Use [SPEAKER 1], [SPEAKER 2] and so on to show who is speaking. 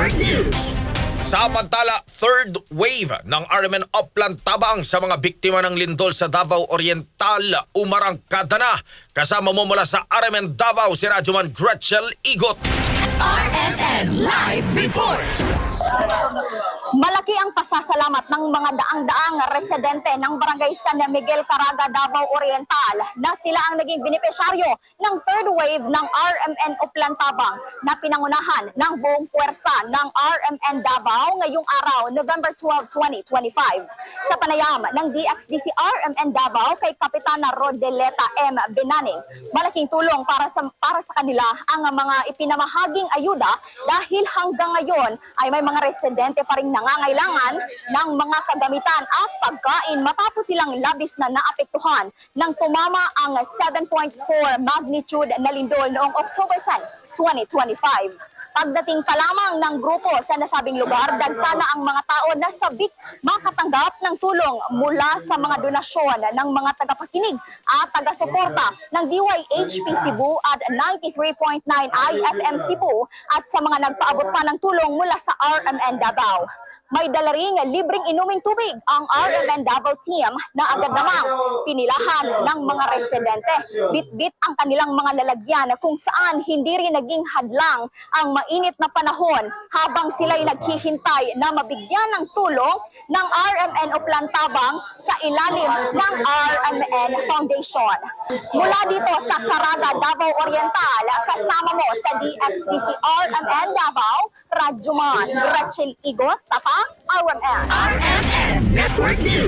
[SPEAKER 1] Network News.
[SPEAKER 2] Samantala, third wave ng RMN Upland Tabang sa mga biktima ng lindol sa Davao Oriental umarangkada na. Kasama mo mula sa RMN Davao si Radyoman Gretchel Igot.
[SPEAKER 1] RMN Live Report.
[SPEAKER 3] Pasasalamat ng mga daang-daang residente ng Barangay San Miguel, Caraga, Davao Oriental na sila ang naging benepisyaryo ng third wave ng RMN Uplan Tabang na pinangunahan ng buong puwersa ng RMN Davao ngayong araw, November 12, 2025. Sa panayam ng DXDC RMN Davao kay Kapitana Rodeleta M. Benaning, malaking tulong para sa para sa kanila ang mga ipinamahaging ayuda dahil hanggang ngayon ay may mga residente pa rin nangangailangan ng mga kagamitan at pagkain matapos silang labis na naapektuhan nang tumama ang 7.4 magnitude na lindol noong October 10, 2025. Pagdating pa lamang ng grupo sa nasabing lugar, dagsana ang mga tao na sabik makatanggap ng tulong mula sa mga donasyon ng mga tagapakinig at taga-suporta ng DYHP Cebu at 93.9 IFM Cebu at sa mga nagpaabot pa ng tulong mula sa RMN Davao. May dala ring libreng inuming tubig ang RMN Davao team na agad namang pinilahan ng mga residente. Bit-bit ang kanilang mga lalagyan kung saan hindi rin naging hadlang ang mainit na panahon habang sila'y naghihintay na mabigyan ng tulong ng RMN Uplan Tabang sa ilalim ng RMN Foundation. Mula dito sa Caraga, Davao Oriental, kasama mo sa DXDC RMN Davao, Radyoman, Rachel Igot, Tapa, RMN.
[SPEAKER 1] RMN Network News.